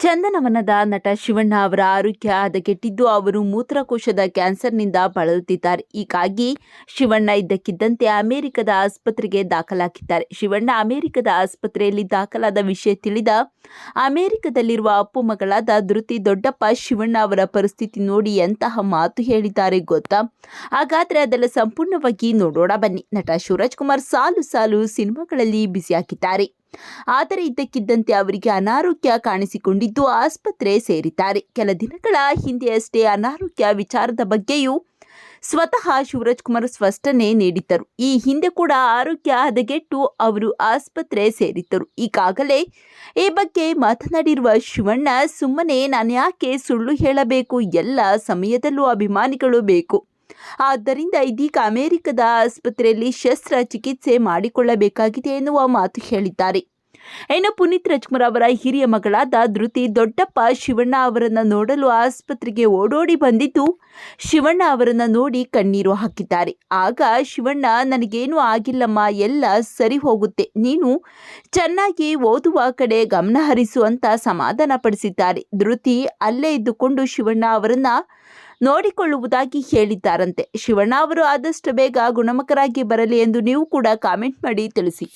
ಚಂದನವನದ ನಟ ಶಿವಣ್ಣ ಅವರ ಆರೋಗ್ಯ ಹದಗೆಟ್ಟಿದ್ದು ಅವರು ಮೂತ್ರಕೋಶದ ಕ್ಯಾನ್ಸರ್ನಿಂದ ಬಳಲುತ್ತಿದ್ದಾರೆ. ಹೀಗಾಗಿ ಶಿವಣ್ಣ ಇದ್ದಕ್ಕಿದ್ದಂತೆ ಅಮೆರಿಕದ ಆಸ್ಪತ್ರೆಗೆ ದಾಖಲಾಗಿದ್ದಾರೆ. ಶಿವಣ್ಣ ಅಮೆರಿಕದ ಆಸ್ಪತ್ರೆಯಲ್ಲಿ ದಾಖಲಾದ ವಿಷಯ ತಿಳಿದ ಅಮೆರಿಕದಲ್ಲಿರುವ ಅಪ್ಪು ಮಗಳಾದ ಧೃತಿ ದೊಡ್ಡಪ್ಪ ಶಿವಣ್ಣ ಅವರ ಪರಿಸ್ಥಿತಿ ನೋಡಿ ಎಂತಹ ಮಾತು ಹೇಳಿದ್ದಾರೆ ಗೊತ್ತಾ? ಹಾಗಾದರೆ ಅದೆಲ್ಲ ಸಂಪೂರ್ಣವಾಗಿ ನೋಡೋಣ ಬನ್ನಿ. ನಟ ಶಿವರಾಜ್ ಕುಮಾರ್ ಸಾಲು ಸಾಲು ಸಿನಿಮಾಗಳಲ್ಲಿ ಬ್ಯುಸಿಯಾಗಿದ್ದಾರೆ ಆದರೆ ಇದ್ದಕ್ಕಿದ್ದಂತೆ ಅವರಿಗೆ ಅನಾರೋಗ್ಯ ಕಾಣಿಸಿಕೊಂಡಿದ್ದು ಆಸ್ಪತ್ರೆ ಸೇರಿದ್ದಾರೆ. ಕೆಲ ದಿನಗಳ ಹಿಂದೆಯಷ್ಟೇ ಅನಾರೋಗ್ಯ ವಿಚಾರದ ಬಗ್ಗೆಯೂ ಸ್ವತಃ ಶಿವರಾಜ್ ಕುಮಾರ್ ಸ್ಪಷ್ಟನೆ ನೀಡಿದ್ದರು. ಈ ಹಿಂದೆ ಕೂಡ ಆರೋಗ್ಯ ಹದಗೆಟ್ಟು ಅವರು ಆಸ್ಪತ್ರೆ ಸೇರಿದ್ದರು. ಈಗಾಗಲೇ ಈ ಬಗ್ಗೆ ಮಾತನಾಡಿರುವ ಶಿವಣ್ಣ, ಸುಮ್ಮನೆ ನಾನು ಯಾಕೆ ಸುಳ್ಳು ಹೇಳಬೇಕು? ಎಲ್ಲ ಸಮಯದಲ್ಲೂ ಅಭಿಮಾನಿಗಳು ಬೇಕು. ಆದ್ದರಿಂದ ಇದೀಗ ಅಮೆರಿಕದ ಆಸ್ಪತ್ರೆಯಲ್ಲಿ ಶಸ್ತ್ರಚಿಕಿತ್ಸೆ ಮಾಡಿಕೊಳ್ಳಬೇಕಾಗಿದೆ ಎನ್ನುವ ಮಾತು ಹೇಳಿದ್ದಾರೆ. ಇನ್ನು ಪುನೀತ್ ರಾಜ್ಕುಮಾರ್ ಅವರ ಹಿರಿಯ ಮಗಳಾದ ಧೃತಿ ದೊಡ್ಡಪ್ಪ ಶಿವಣ್ಣ ಅವರನ್ನು ನೋಡಲು ಆಸ್ಪತ್ರೆಗೆ ಓಡೋಡಿ ಬಂದಿದ್ದು, ಶಿವಣ್ಣ ಅವರನ್ನು ನೋಡಿ ಕಣ್ಣೀರು ಹಾಕಿದ್ದಾರೆ. ಆಗ ಶಿವಣ್ಣ, ನನಗೇನು ಆಗಿಲ್ಲಮ್ಮ, ಎಲ್ಲ ಸರಿ ಹೋಗುತ್ತೆ. ನೀನು ಚೆನ್ನಾಗಿ ಓದುವ ಕಡೆ ಗಮನ ಹರಿಸು ಅಂತ ಸಮಾಧಾನ ಪಡಿಸಿದ್ದಾರೆ ಧೃತಿ ಅಲ್ಲೇ ಇದ್ದುಕೊಂಡು ಶಿವಣ್ಣ ಅವರನ್ನ ನೋಡಿಕೊಳ್ಳುವುದಾಗಿ ಹೇಳಿದ್ದಾರಂತೆ. ಶಿವಣ್ಣ ಅವರು ಆದಷ್ಟು ಬೇಗ ಗುಣಮುಖರಾಗಿ ಬರಲಿ ಎಂದು ನೀವು ಕೂಡ ಕಾಮೆಂಟ್ ಮಾಡಿ ತಿಳಿಸಿ.